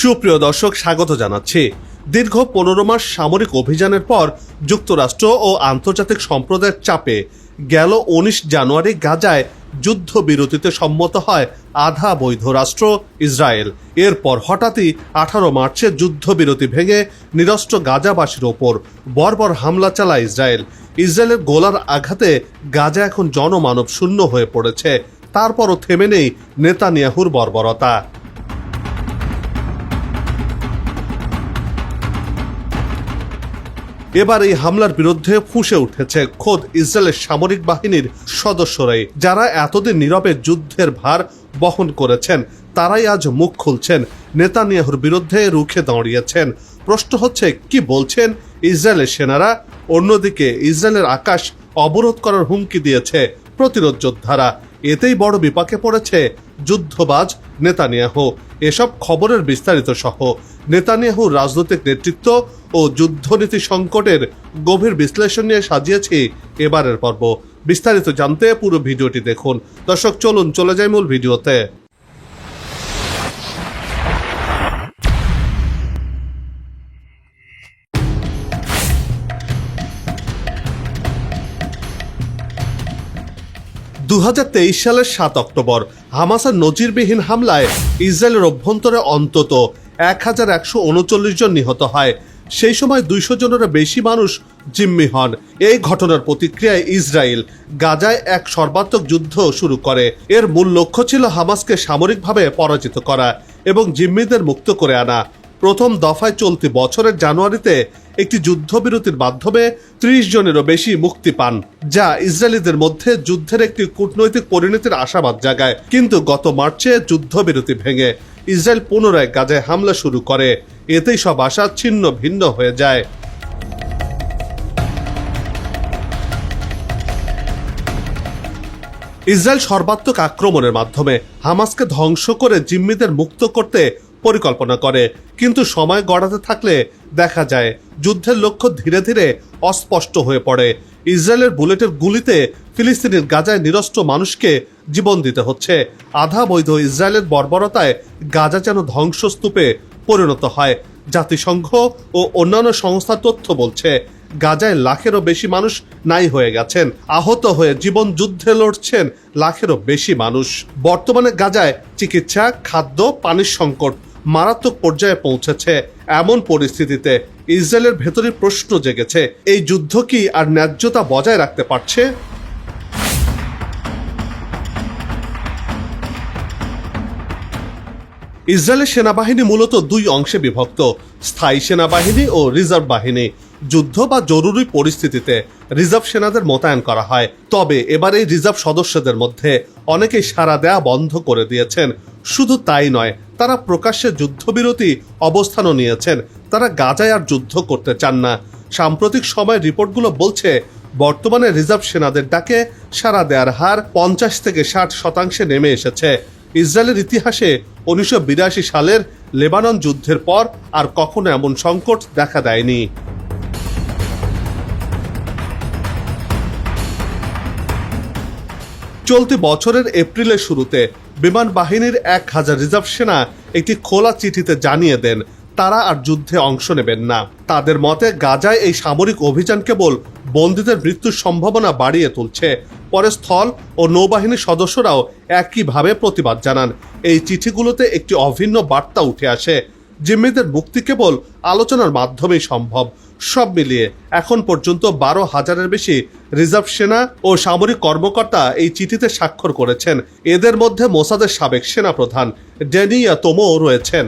সুপ্রিয় দর্শক, স্বাগত জানাচ্ছি। দীর্ঘ পনেরো মাস সামরিক অভিযানের পর যুক্তরাষ্ট্র ও আন্তর্জাতিক সম্প্রদায়ের চাপে গেল উনিশ জানুয়ারি গাজায় যুদ্ধবিরতিতে সম্মত হয় আধা বৈধ রাষ্ট্র ইসরায়েল। এরপর হঠাৎই আঠারো মার্চে যুদ্ধবিরতি ভেঙে নিরস্ত্র গাজাবাসীর ওপর বর্বর হামলা চালায় ইসরায়েল। ইসরায়েলের গোলার আঘাতে গাজা এখন জনমানব শূন্য হয়ে পড়েছে। তারপরও থেমে নেই নেতানিয়াহুর বর্বরতা। এবার এই হামলার বিরুদ্ধে ফুঁসে উঠেছে খোদ ইসরায়েলের সামরিক বাহিনীর সদস্যরাই। যারা এতদিন নীরবে যুদ্ধের ভার বহন করেছেন, তারাই আজ মুখ খুলছেন। নেতানিয়াহুর বিরুদ্ধে রুখে দাঁড়িয়েছেন। প্রশ্ন হচ্ছে, কি বলছেন ইসরায়েলের সেনারা? অন্যদিকে, ইসরায়েলের আকাশ অবরোধ করার হুমকি দিয়েছে প্রতিরোধ যোদ্ধারা। এতেই বড় বিপাকে পড়েছে যুদ্ধবাজ নেতানিয়াহু। এসব খবরের বিস্তারিত সহ। নেতানিয়াহু রাজনৈতিক নেতৃত্ব ও যুদ্ধনীতি সংকটের গভীর বিশ্লেষণ নিয়ে সাজিয়েছি এবারের পর্ব। বিস্তারিত জানতে পুরো ভিডিওটি দেখুন। দর্শক, চলুন চলে যাই মূল ভিডিওতে। দু হাজার তেইশ সালের সাত অক্টোবর হামাসের নজিরবিহীন হামলায় ইসরায়েলের অভ্যন্তরে অন্তত এক হাজার একশো উনচল্লিশ জন নিহত হয়। সেই সময় দুইশো জনেরও বেশি মানুষ জিম্মি হন। এই ঘটনার প্রতিক্রিয়ায় ইসরায়েল গাজায় এক সর্বাত্মক যুদ্ধ শুরু করে। এর মূল লক্ষ্য ছিল হামাসকে সামরিকভাবে পরাজিত করা এবং জিম্মিদের মুক্ত করে আনা। প্রথম দফায় চলতি বছরের জানুয়ারিতে একটি যুদ্ধবিরতির মাধ্যমে ত্রিশ জনেরও বেশি মুক্তি পান, যা ইসরায়েলিদের মধ্যে যুদ্ধের একটি কূটনৈতিক পরিণতির আশাবাদ জাগায়। কিন্তু গত মার্চে যুদ্ধবিরতি ভেঙে ইসরায়েল পুনরায় গাজায় হামলা শুরু করে। এতেই সব আশা ছিন্ন ভিন্ন হয়ে যায়। ইসরায়েল সর্বাত্মক আক্রমণের মাধ্যমে হামাসকে ধ্বংস করে জিম্মিদের মুক্ত করতে পরিকল্পনা করে। কিন্তু সময় গড়াতে থাকলে দেখা যায় যুদ্ধের লক্ষ্য ধীরে ধীরে অস্পষ্ট হয়ে পড়ে। ইসরায়েলের বুলেটের গুলিতে ফিলিস্তিনের গাজায় নিরস্ত্র মানুষকে জীবন দিতে হচ্ছে। আধা বৈধ ইসরায়েলের বর্বরতায় গাজা যেন ধ্বংসস্তূপে পরিণত হয়। জাতিসংঘ ও অন্যান্য সংস্থার তথ্য বলছে, গাজায় লাখেরও বেশি মানুষ নাই হয়ে গেছেন। আহত হয়ে জীবন যুদ্ধে লড়ছেন লাখেরও বেশি মানুষ। বর্তমানে গাজায় চিকিৎসা, খাদ্য, পানির সংকট মারাত্মক পর্যায়ে পৌঁছেছে এমন পরিস্থিতিতে ইসরায়েলের ভেতরে প্রশ্ন জেগেছে, এই যুদ্ধ কি আর ন্যায্যতা বজায় রাখতে পারছে? ইসরায়েলের সেনাবাহিনী মূলত দুই অংশে বিভক্ত, স্থায়ী সেনাবাহিনী ও রিজার্ভ বাহিনী। যুদ্ধ বা জরুরি পরিস্থিতিতে রিজার্ভ সেনাদের মোতায়েন করা হয়। তবে এবার এই রিজার্ভ সদস্যদের মধ্যে অনেকেই সাড়া দেয়া বন্ধ করে দিয়েছেন। শুধু তাই নয় তারা প্রকাশ্যে যুদ্ধবিরতি অবস্থানও নিয়েছেন। তারা গাজায় আর যুদ্ধ করতে চান না। সাম্প্রতিক সময় রিপোর্টগুলো বলছে, বর্তমানে রিজার্ভ সেনাদের ডাকে সাড়া দেওয়ার হার পঞ্চাশ থেকে ষাট শতাংশে নেমে এসেছে। ইসরায়েলের ইতিহাসে উনিশশো বিরাশি সালের লেবানন যুদ্ধের পর আর কখনো এমন সংকট দেখা দেয়নি। চলতি বছরের এপ্রিলের শুরুতে বিমান বাহিনীর এক হাজার রিজার্ভ সেনা একটি খোলা চিঠিতে জানিয়ে দেন, তারা আর যুদ্ধে অংশ নেবেন না। তাদের মতে, গাজায় এই সামরিক অভিযান কেবল বন্দীদের মৃত্যুর সম্ভাবনা বাড়িয়ে তুলছে। পরে স্থল ও নৌবাহিনীর সদস্যরাও একইভাবে প্রতিবাদ জানান। এই চিঠিগুলোতে একটি অভিন্ন বার্তা উঠে আসে। জিম্মিদের মুক্তি কেবল আলোচনার মাধ্যমেই সম্ভব। সব মিলিয়ে এখন পর্যন্ত বারো হাজারের বেশি রিজার্ভ সেনা ও সামরিক কর্মকর্তা এই চিঠিতে স্বাক্ষর করেছেন। এদের মধ্যে মোসাদের সাবেক সেনাপ্রধান ডেনিয়া তোমো রয়েছেন।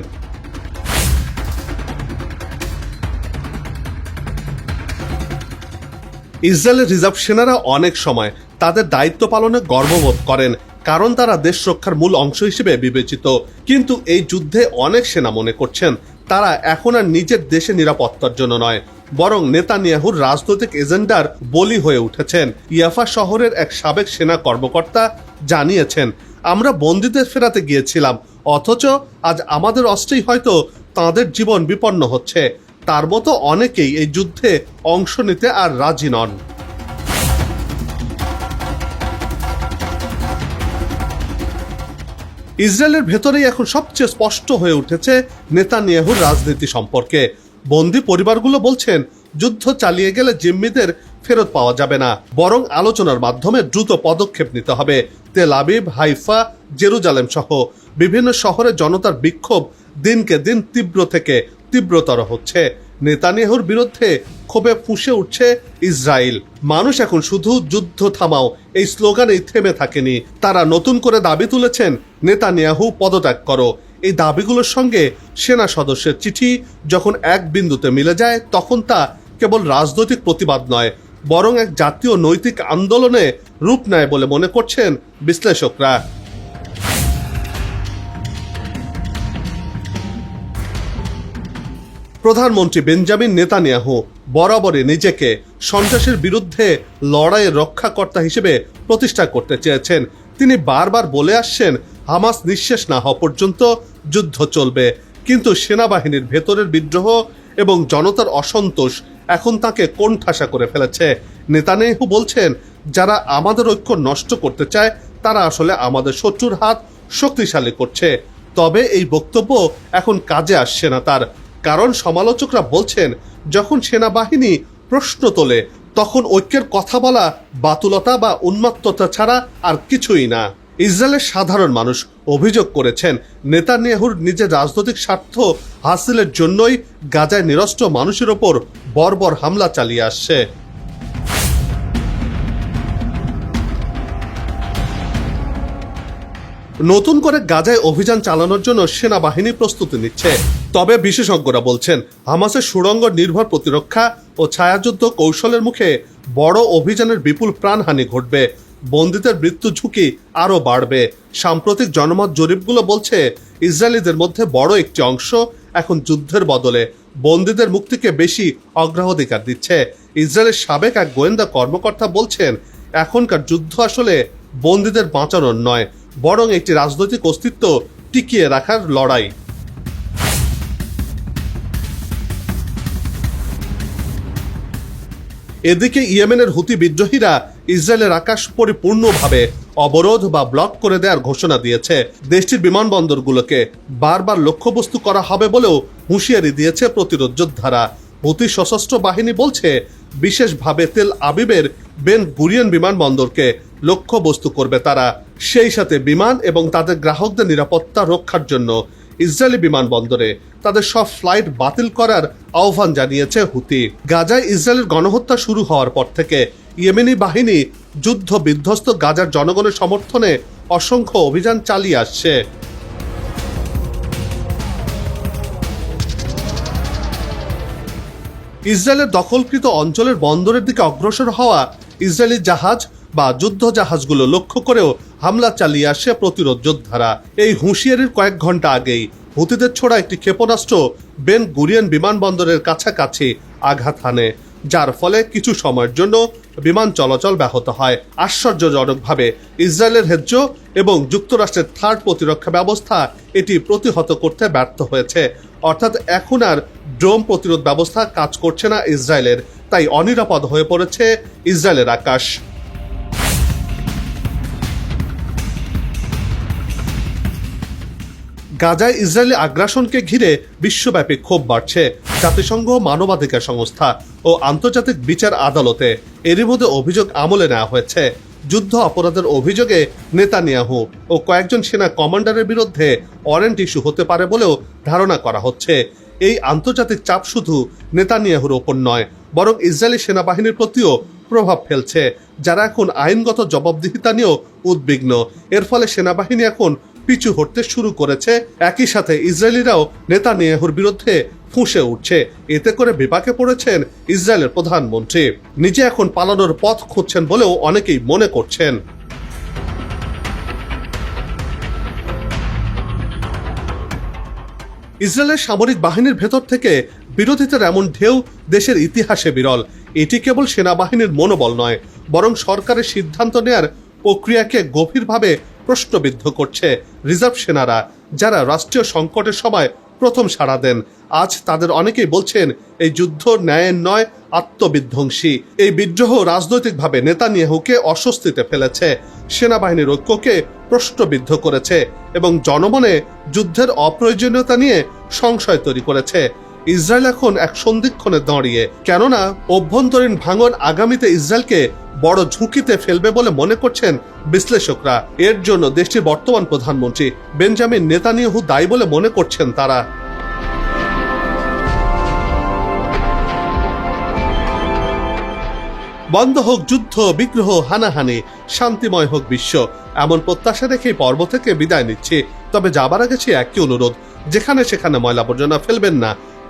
ইসরায়েলের রিজার্ভ সেনারা অনেক সময় তাদের দায়িত্ব পালনে গর্ববোধ করেন, কারণ তারা দেশ রক্ষার মূল অংশ হিসেবে বিবেচিত। কিন্তু এই যুদ্ধে অনেক সেনা মনে করছেন, তারা এখন আর নিজের দেশে নিরাপত্তার জন্য নয়। বরং নেতানিয়াহুর রাজনৈতিক এজেন্ডার বলি হয়ে উঠেছেন। ইয়াফা শহরের এক সাবেক সেনা কর্মকর্তা জানিয়েছেন, আমরা বন্দীদের ফেরাতে গিয়েছিলাম, অথচ আজ আমাদের অস্ত্রেই হয়তো তাদের জীবন বিপন্ন হচ্ছে। তার মতো অনেকেই এই যুদ্ধে অংশ নিতে আর রাজি নন। ইসরায়েলের ভেতরেই এখন সবচেয়ে স্পষ্ট হয়ে উঠেছে নেতানিয়াহুর রাজনীতি সম্পর্কে। বন্দি পরিবারগুলো বলছেন, যুদ্ধ চালিয়ে গেলে জিম্মিদের ফেরত পাওয়া যাবে না। বরং আলোচনার মাধ্যমে দ্রুত পদক্ষেপ নিতে হবে। তেল আবিব, হাইফা, জেরুজালেম সহ বিভিন্ন শহরে জনতার বিক্ষোভ দিনকে দিন তীব্র থেকে তীব্রতর হচ্ছে। নেতানিয়াহুর বিরুদ্ধে ক্ষোভে ফুঁসে উঠছে ইসরায়েল। মানুষ এখন শুধু যুদ্ধ থামাও, এই স্লোগানেই থেমে থাকেনি। তারা নতুন করে দাবি তুলেছেন, নেতানিয়াহু পদত্যাগ করো। এই দাবিগুলোর সঙ্গে সেনা সদস্যের চিঠি যখন এক বিন্দুতে মিলে যায়, তখন তা কেবল রাজনৈতিক প্রতিবাদ নয়, বরং এক জাতীয় নৈতিক আন্দোলনে রূপ নেয় বলে মনে করছেন বিশ্লেষকরা। প্রধানমন্ত্রী বেঞ্জামিন নেতানিয়াহু বরাবরই নিজেকে সন্ত্রাসের বিরুদ্ধে লড়াইয়ের রক্ষাকর্তা হিসেবে প্রতিষ্ঠা করতে চেয়েছেন। তিনি বারবার বলে আসছেন, হামাস নিঃশেষ না হওয়া পর্যন্ত যুদ্ধ চলবে। কিন্তু সেনাবাহিনীর ভেতরের বিদ্রোহ এবং জনতার অসন্তোষ এখন তাকে কোণঠাসা করে ফেলেছে। নেতানিয়াহু বলছেন, যারা আমাদের ঐক্য নষ্ট করতে চায়, তারা আসলে আমাদের শত্রুর হাত শক্তিশালী করছে। তবে এই বক্তব্য এখন কাজে আসছে না তার। কারণ সমালোচকরা বলছেন, যখন সেনাবাহিনী প্রশ্ন তোলে, তখন ঐক্যের কথা বলা, বাতুলতা বা উন্মাত্ততা ছাড়া আর কিছুই না। ইসরায়েলের সাধারণ মানুষ অভিযোগ করেছেন। নেতানিয়াহুর নিজের রাজনৈতিক স্বার্থ হাসিলের জন্যই গাজায় নিরস্ত্র মানুষের ওপর বর্বর হামলা চালিয়ে আসছে। নতুন করে গাজায় অভিযান চালানোর জন্য সেনাবাহিনী প্রস্তুতি নিচ্ছে। তবে বিশেষজ্ঞরা বলছেন, হামাসের সুড়ঙ্গ নির্ভর প্রতিরক্ষা ও ছায়াযুদ্ধ কৌশলের মুখে বড় অভিযানের বিপুল প্রাণহানি ঘটবে। বন্দীদের মৃত্যু ঝুঁকি আরও বাড়বে। সাম্প্রতিক জনমত জরিপগুলো বলছে, ইসরায়েলিদের মধ্যে বড় একটি অংশ এখন যুদ্ধের বদলে বন্দীদের মুক্তিকে বেশি অগ্রাধিকার দিচ্ছে। ইসরায়েলের সাবেক এক গোয়েন্দা কর্মকর্তা বলছেন, এখনকার যুদ্ধ আসলে বন্দীদের বাঁচানোর নয়, বরং একটি রাজনৈতিক অস্তিত্ব টিকিয়ে রাখার লড়াই। এদিকে ইয়েমেনের হুতি বিদ্রোহীরা ইসরায়েলের আকাশ পরিপূর্ণভাবে অবরোধ বা ব্লক করে দেওয়ার ঘোষণা দিয়েছে। দেশটির বিমানবন্দরগুলোকে বারবার লক্ষ্যবস্তু করা হবে বলেও হুঁশিয়ারি দিয়েছে প্রতিরোধ যোদ্ধারা। হুতি সশস্ত্র বাহিনী বলছে, বিশেষভাবে তেল আবিবের বেন গুরিয়ান বিমানবন্দরকে লক্ষ্যবস্তু করবে তারা। সেই সাথে বিমান এবং তাদের গ্রাহকদের নিরাপত্তা রক্ষার জন্য ইসরায়েলি বিমানবন্দরে তাদের সব ফ্লাইট বাতিল করার আহ্বান জানিয়েছে হুতি। গাজায় ইসরায়েলের গণহত্যা শুরু হওয়ার পর থেকে ইয়েমেনি বাহিনী যুদ্ধ বিধ্বস্ত গাজার জনগণের সমর্থনে অসংখ্য অভিযান চালিয়ে আসছে। ইসরায়েলের দখলকৃত অঞ্চলের বন্দরের দিকে অগ্রসর হওয়া ইসরায়েলি জাহাজ বা যুদ্ধ জাহাজগুলো লক্ষ্য করেও হামলা চালিয়ে আসে প্রতিরোধ যোদ্ধারা। এই হুঁশিয়ারির কয়েক ঘণ্টা আগেই হুতিদের ছোড়া একটি ক্ষেপণাস্ত্র বেন গুরিয়ান বিমানবন্দরের কাছাকাছি আঘাত হানে। যার ফলে কিছু সময়ের জন্য বিমান চলাচল ব্যাহত হয়। আশ্চর্যজনকভাবে ইসরায়েলের হেজ্জ এবং যুক্তরাষ্ট্রের থার্ড প্রতিরক্ষা ব্যবস্থা এটি প্রতিহত করতে ব্যর্থ হয়েছে। অর্থাৎ এখন আর ড্রোন প্রতিরোধ ব্যবস্থা কাজ করছে না ইসরায়েলের, তাই অনিরাপদ হয়ে পড়েছে ইসরায়েলের আকাশ। গাজায় ইসরায়েলি আগ্রাসনকে ঘিরে বিশ্বব্যাপী ক্ষোভ বাড়ছে। জাতিসংঘ মানবাধিকার সংস্থা ও আন্তর্জাতিক বিচার আদালতে এরই মধ্যে অভিযোগ আমলে নেওয়া হয়েছে। যুদ্ধ অপরাধের অভিযোগে নেতানিয়াহু ও কয়েকজন সেনা কমান্ডারের বিরুদ্ধে ওয়ারেন্ট ইস্যু হতে পারে বলেও ধারণা করা হচ্ছে। এই আন্তর্জাতিক চাপ শুধু নেতানিয়াহুর ওপর নয়, বরং ইসরায়েলি সেনাবাহিনীর প্রতিও প্রভাব ফেলছে, যারা এখন আইনগত জবাবদিহিতা নিয়েও উদ্বিগ্ন। এর ফলে সেনাবাহিনী এখন পিছু হটতে শুরু করেছে। একই সাথে ইসরায়েলিরাও নেতানিয়াহুর বিরুদ্ধে ফুঁসে উঠছে। এতে করে বিপাকে পড়েছেন ইসরায়েলের প্রধানমন্ত্রী। নিজে এখন পালানোর পথ খুঁজছেন বলেও অনেকেই মনে করছেন। ইসরায়েলের সামরিক বাহিনীর ভেতর থেকে বিরোধিতার এমন ঢেউ দেশের ইতিহাসে বিরল। এটি কেবল সেনাবাহিনীর মনোবল নয়, বরং সরকারের সিদ্ধান্ত নেয়ার প্রক্রিয়াকে গভীরভাবে প্রশ্নবিদ্ধ করছে রিজার্ভ সেনারা, যারা রাষ্ট্রীয় সংকটের সময় প্রথম সাড়া দেন। আজ তাদের অনেকেই বলছেন, এই যুদ্ধ ন্যায়ের নয়, আত্মবিধ্বংসী। এই বিদ্রোহ রাজনৈতিকভাবে নেতানিয়াহুকে অস্বস্তিতে ফেলেছে। সেনাবাহিনীর ঐক্যকে প্রশ্নবিদ্ধ করেছে এবং জনমনে যুদ্ধের অপ্রয়োজনীয়তা নিয়ে সংশয় তৈরি করেছে। ইসরায়েল এখন এক সন্ধিক্ষণে দাঁড়িয়ে। কেননা অভ্যন্তরীণ ভাঙন আগামীতে ইসরায়েলকে বড় ঝুঁকিতে ফেলবে বলে মনে করছেন বিশ্লেষকরা। এর জন্য দেশটির বর্তমান প্রধানমন্ত্রী বেঞ্জামিন নেতানিয়াহু দায়ী বলে মনে করছেন তারা। বন্ধ হোক যুদ্ধ, বিগ্রহ, হানাহানি, শান্তিময় হোক বিশ্ব। এমন প্রত্যাশা রেখে পর্ব থেকে বিদায় নিচ্ছি। তবে যাবার আগে সে একই অনুরোধ, যেখানে সেখানে ময়লা আবর্জনা ফেলবেন না।